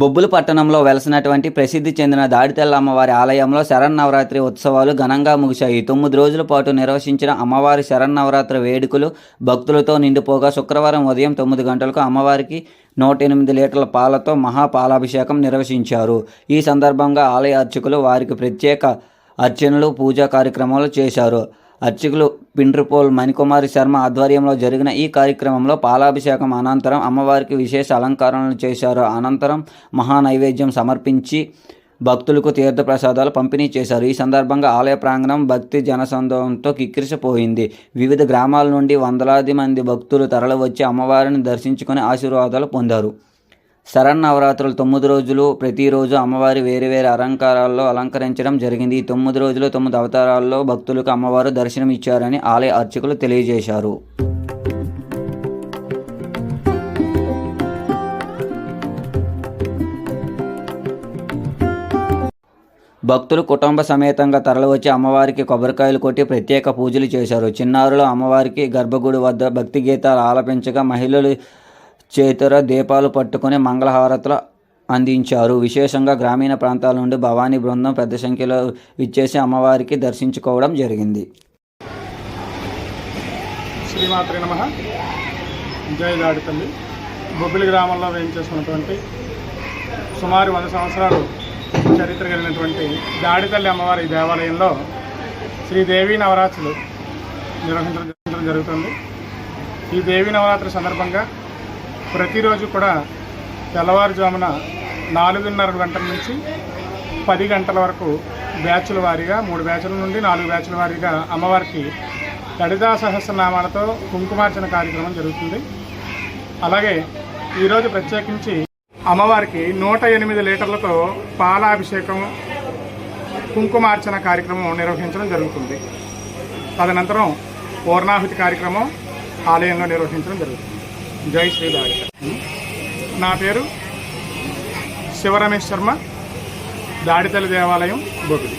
బొబ్బుల పట్టణంలో వెలసినటువంటి ప్రసిద్ధి చెందిన దాడితెల్ల అమ్మవారి ఆలయంలో శరన్నవరాత్రి ఉత్సవాలు ఘనంగా ముగిశాయి. తొమ్మిది రోజుల పాటు నిర్వహించిన అమ్మవారి శరన్నవరాత్రి వేడుకలు భక్తులతో నిండిపోగా శుక్రవారం ఉదయం తొమ్మిది గంటలకు అమ్మవారికి నూట ఎనిమిది లీటర్ల పాలతో మహాపాలాభిషేకం నిర్వహించారు. ఈ సందర్భంగా ఆలయ అర్చకులు వారికి ప్రత్యేక అర్చనలు పూజా కార్యక్రమాలు చేశారు. అర్చకులు పిండ్రిపోల్ మణికుమారి శర్మ ఆధ్వర్యంలో జరిగిన ఈ కార్యక్రమంలో పాలాభిషేకం అనంతరం అమ్మవారికి విశేష అలంకరణలు చేశారు. అనంతరం మహా నైవేద్యం సమర్పించి భక్తులకు తీర్థప్రసాదాలు పంపిణీ చేశారు. ఈ సందర్భంగా ఆలయ ప్రాంగణం భక్తి జనసందోహంతో కిక్కిరిసిపోయింది. వివిధ గ్రామాల నుండి వందలాది మంది భక్తులు తరలివచ్చి అమ్మవారిని దర్శించుకుని ఆశీర్వాదాలు పొందారు. శరన్నవరాత్రులు తొమ్మిది రోజులు ప్రతిరోజు అమ్మవారి వేరు వేరు అలంకారాల్లో అలంకరించడం జరిగింది. ఈ తొమ్మిది రోజులు తొమ్మిది అవతారాల్లో భక్తులకు అమ్మవారు దర్శనమిచ్చారని ఆలయ అర్చకులు తెలియజేశారు. భక్తులు కుటుంబ సమేతంగా తరలివచ్చి అమ్మవారికి కొబ్బరికాయలు కొట్టి ప్రత్యేక పూజలు చేశారు. చిన్నారులు అమ్మవారికి గర్భగుడి వద్ద భక్తి గీతాలు ఆలపించగా మహిళలు చేతుర దీపాలు పట్టుకుని మంగళహారతులు అందించారు. విశేషంగా గ్రామీణ ప్రాంతాల నుండి భవానీ బృందం పెద్ద సంఖ్యలో విచ్చేసి అమ్మవారికి దర్శించుకోవడం జరిగింది. శ్రీమాత్రి నమ. జయ దాడితల్లి బొబ్బిలి గ్రామంలో వేయించేసుకున్నటువంటి సుమారు వంద సంవత్సరాలు చరిత్ర కలిగినటువంటి దాడితల్లి అమ్మవారి దేవాలయంలో శ్రీదేవి నవరాత్రులు నిర్వహించడం నిర్వహించడం జరుగుతుంది. ఈ దేవి నవరాత్రి సందర్భంగా ప్రతిరోజు కూడా తెల్లవారుజామున నాలుగున్నర గంటల నుంచి పది గంటల వరకు బ్యాచ్ల వారీగా మూడు బ్యాచ్ల నుండి నాలుగు బ్యాచ్ల వారీగా అమ్మవారికి లలితా సహస్రనామాలతో కుంకుమార్చన కార్యక్రమం జరుగుతుంది. అలాగే ఈరోజు ప్రత్యేకించి అమ్మవారికి నూట ఎనిమిది లీటర్లతో పాలాభిషేకం కుంకుమార్చన కార్యక్రమం నిర్వహించడం జరుగుతుంది. తదనంతరం పూర్ణాహుతి కార్యక్రమం ఆలయంలో నిర్వహించడం జరుగుతుంది. జై శ్రీ దారిక నా పేరు శివరమేష్ శర్మ దాడితల్లి దేవాలయం బొగిలి